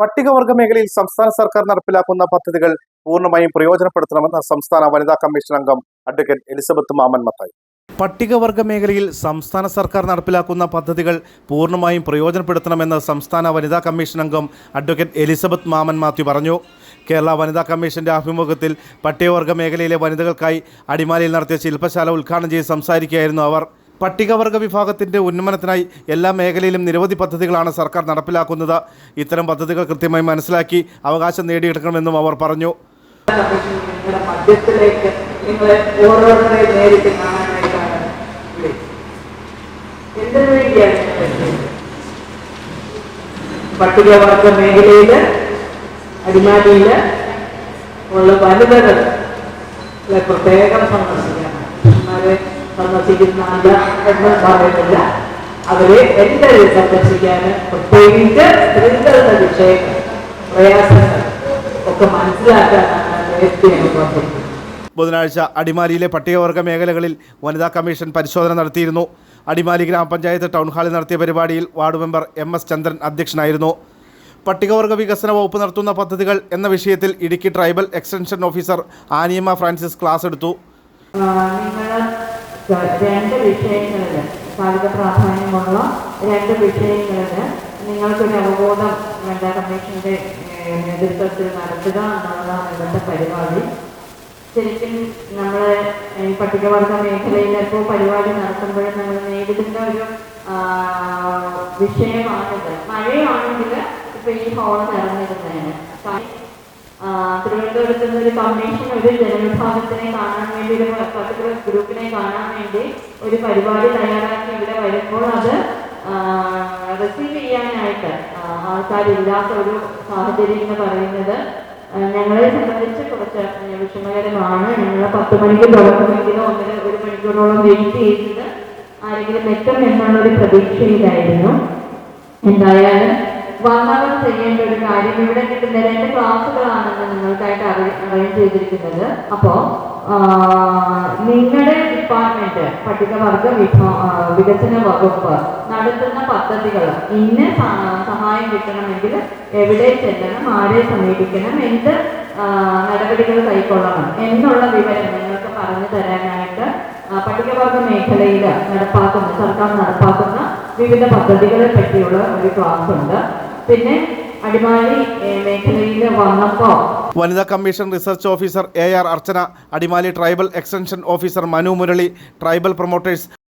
പട്ടികവർഗ മേഖലയിൽ സംസ്ഥാന സർക്കാർ നടപ്പിലാക്കുന്ന പദ്ധതികൾ പൂർണമായും പ്രയോജനപ്പെടുത്തണമെന്ന് സംസ്ഥാന വനിതാ കമ്മീഷൻ അംഗം അഡ്വക്കേറ്റ് എലിസബത്ത് മാമൻ മത്തായി. പട്ടികവർഗ മേഖലയിൽ സംസ്ഥാന സർക്കാർ നടപ്പിലാക്കുന്ന പദ്ധതികൾ പൂർണമായും പ്രയോജനപ്പെടുത്തണമെന്ന് സംസ്ഥാന വനിതാ കമ്മീഷൻ അംഗം അഡ്വക്കേറ്റ് എലിസബത്ത് മാമൻ മാത്യു പറഞ്ഞു. കേരള വനിതാ കമ്മീഷന്റെ ആഭിമുഖ്യത്തിൽ പട്ടികവർഗ മേഖലയിലെ വനിതകൾക്കായി അടിമാലിയിൽ നടത്തിയ ശില്പശാല ഉദ്ഘാടനം ചെയ്ത് സംസാരിക്കുകയായിരുന്നു അവർ. പട്ടികവർഗ വിഭാഗത്തിന്റെ ഉന്നമനത്തിനായി എല്ലാ മേഖലയിലും നിരവധി പദ്ധതികളാണ് സർക്കാർ നടപ്പിലാക്കുന്നത് ഇത്തരം പദ്ധതികൾ കൃത്യമായി മനസ്സിലാക്കി അവകാശം നേടിയെടുക്കണമെന്നും അവർ പറഞ്ഞു? പട്ടികവർഗ മേഖലയിൽ അടിമാലിയിൽ ഉള്ള വനിതകൾ പ്രത്യേകം അവരെ സന്ദർശിക്കുന്നില്ല എന്ന് പറയുന്നില്ല. അവരെ എല്ലാവരും സംരക്ഷിക്കാൻ പ്രത്യേകിച്ച് സ്ത്രീകളുടെ വിഷയങ്ങൾ പ്രയാസങ്ങൾ ഒക്കെ മനസ്സിലാക്കാനാണ് ബുധനാഴ്ച അടിമാലിയിലെ പട്ടികവർഗ മേഖലകളിൽ വനിതാ കമ്മീഷൻ പരിശോധന നടത്തിയിരുന്നു. അടിമാലി ഗ്രാമപഞ്ചായത്ത് ടൗൺ ഹാളിൽ നടത്തിയ പരിപാടിയിൽ ward member M S Chandran അധ്യക്ഷനായിരുന്നു. പട്ടികവർഗ വികസന വകുപ്പ് നടത്തുന്ന പദ്ധതികൾ എന്ന വിഷയത്തിൽ Idukki tribal extension officer Aniyamma Francis class എടുത്തു. രണ്ട് വിഷയങ്ങളിൽ കാലിക പ്രാധാന്യമുള്ള രണ്ട് വിഷയങ്ങളിൽ നിങ്ങൾക്കൊരു അവബോധം വനിതാ കമ്മീഷന്റെ നേതൃത്വത്തിൽ നടത്തുക എന്നുള്ളതാണ് ഇന്നത്തെ പരിപാടി. ശരിക്കും നമ്മൾ ഈ പട്ടികവർഗ ഇപ്പോൾ പരിപാടി നടത്തുമ്പോഴും നമ്മൾ നേരിടുന്ന ഒരു വിഷയമാണിത്. മഴയാണെങ്കിൽ ഇപ്പൊ ഈ ഹോൾ നിറഞ്ഞിരുന്നതിന് തിരുവനന്തപുരത്ത് നിന്ന് ഒരു കമ്മീഷൻ ഒരു ജനവിഭാഗത്തിനെ കാണാൻ വേണ്ടി ഒരു പർട്ടിക്കുലർ ഗ്രൂപ്പിനെ കാണാൻ വേണ്ടി ഒരു പരിപാടി തയ്യാറാക്കി ഇവിടെ വരുമ്പോൾ അത് റിസീവ് ചെയ്യാനായിട്ട് ആൾക്കാരില്ലാത്ത ഒരു സാഹചര്യം എന്ന് പറയുന്നത് ഞങ്ങളെ സംബന്ധിച്ച് കുറച്ച് വിഷമകരമാണ്. ഞങ്ങൾ പത്ത് മണിക്ക് തുടങ്ങുമെങ്കിലും ഒന്നര ഒരു മണിക്കൂറോളം വെയിറ്റ് ചെയ്തത് ആരെങ്കിലും എത്തും എന്നുള്ളൊരു പ്രതീക്ഷയിലായിരുന്നു. എന്തായാലും വന്നവർ ചെയ്യേണ്ട ഒരു കാര്യം ഇവിടെ കിട്ടുന്ന രണ്ട് ക്ലാസ്സുകളാണെന്ന് നിങ്ങൾക്കായിട്ട് അറേഞ്ച് ചെയ്തിരിക്കുന്നത്. അപ്പോ നിങ്ങളുടെ ഡിപ്പാർട്ട്മെന്റ് പട്ടികവർഗ വിഭവ വികസന വകുപ്പ് നടത്തുന്ന പദ്ധതികൾ ഇന്ന് സഹായം കിട്ടണമെങ്കിൽ എവിടെ ചെല്ലണം ആരെ സമീപിക്കണം എന്ത് നടപടികൾ കൈക്കൊള്ളണം എന്നുള്ള വിവരം നിങ്ങൾക്ക് പറഞ്ഞു തരാനായിട്ട് പട്ടികവർഗ മേഖലയിൽ നടപ്പാക്കുന്ന സർക്കാർ നടപ്പാക്കുന്ന വിവിധ പദ്ധതികളെ പറ്റിയുള്ള ഒരു ക്ലാസ് ഉണ്ട് പിന്നെ അടിമാലി മേഖലയിൽ വന്നപ്പോൾ വനിതാ commission research officer A R Archana Adimali tribal extension officer Manu Murali tribal promoters